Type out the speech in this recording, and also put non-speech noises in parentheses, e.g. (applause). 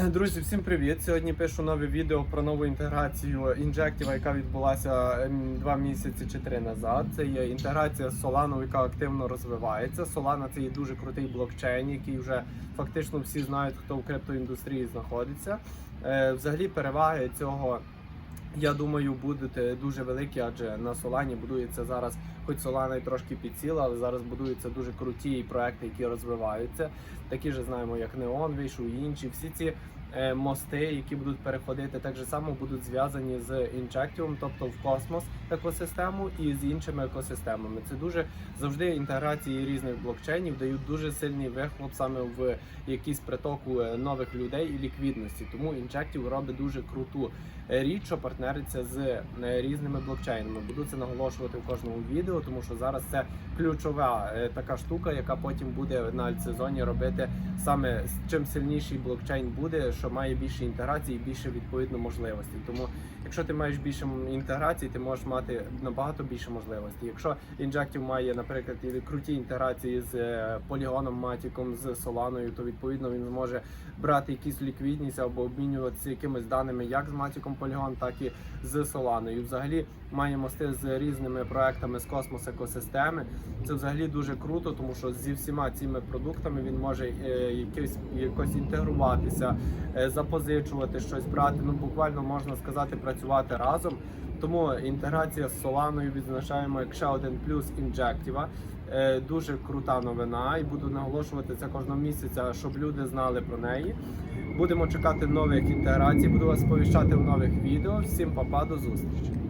(clears throat) Друзі, всім привіт! Сьогодні пишу нове відео про нову інтеграцію інжектіва, яка відбулася ем, два місяці чи три назад. Це є інтеграція з Solana, яка активно розвивається. Solana це є дуже крутий блокчейн, який вже фактично всі знають, хто в криптоіндустрії знаходиться. Е, Взагалі, переваги цього. Я думаю, будуть дуже великі, адже на Солані будується зараз, хоч Солана і трошки підсіла, але зараз будуються дуже круті проекти, які розвиваються. Такі ж знаємо, як Неон вийшов і інші. Всі ці мости, які будуть переходити, так само будуть зв'язані з Injective, тобто в космос екосистему і з іншими екосистемами. Це дуже завжди інтеграції різних блокчейнів дають дуже сильний вихлоп саме в якийсь притоку е, нових людей і ліквідності. Тому Injective робить дуже круту е, річ, що партнериться з е, різними блокчейнами. Буду це наголошувати в кожному відео, тому що зараз це ключова е, така штука, яка потім буде на альтсезоні робити саме чим сильніший блокчейн буде, що має більше інтеграції і більше відповідно можливостей. Тому, якщо ти маєш більше інтеграцій, ти можеш мати набагато більше можливостей. Якщо Injective має, наприклад, круті інтеграції з е, полігоном Matic, з Solana, то відповідно він зможе брати якісь ліквідність або обмінюватися якимись даними як з Matic Polygon, так і з. І взагалі має мости з різними проектами з космос екосистеми. Це взагалі дуже круто, тому що зі всіма цими продуктами він може е, якось, якось інтегруватися, е, запозичувати щось брати. Ну буквально можна сказати, працювати разом. Тому інтеграція з Соланою відзначаємо як ще один плюс. Е, Дуже крута новина, і буду наголошувати це кожного місяця, щоб люди знали про неї. Будемо чекати нових інтеграцій. Буду вас сповіщати в нових відео. Всім папа, до зустрічі.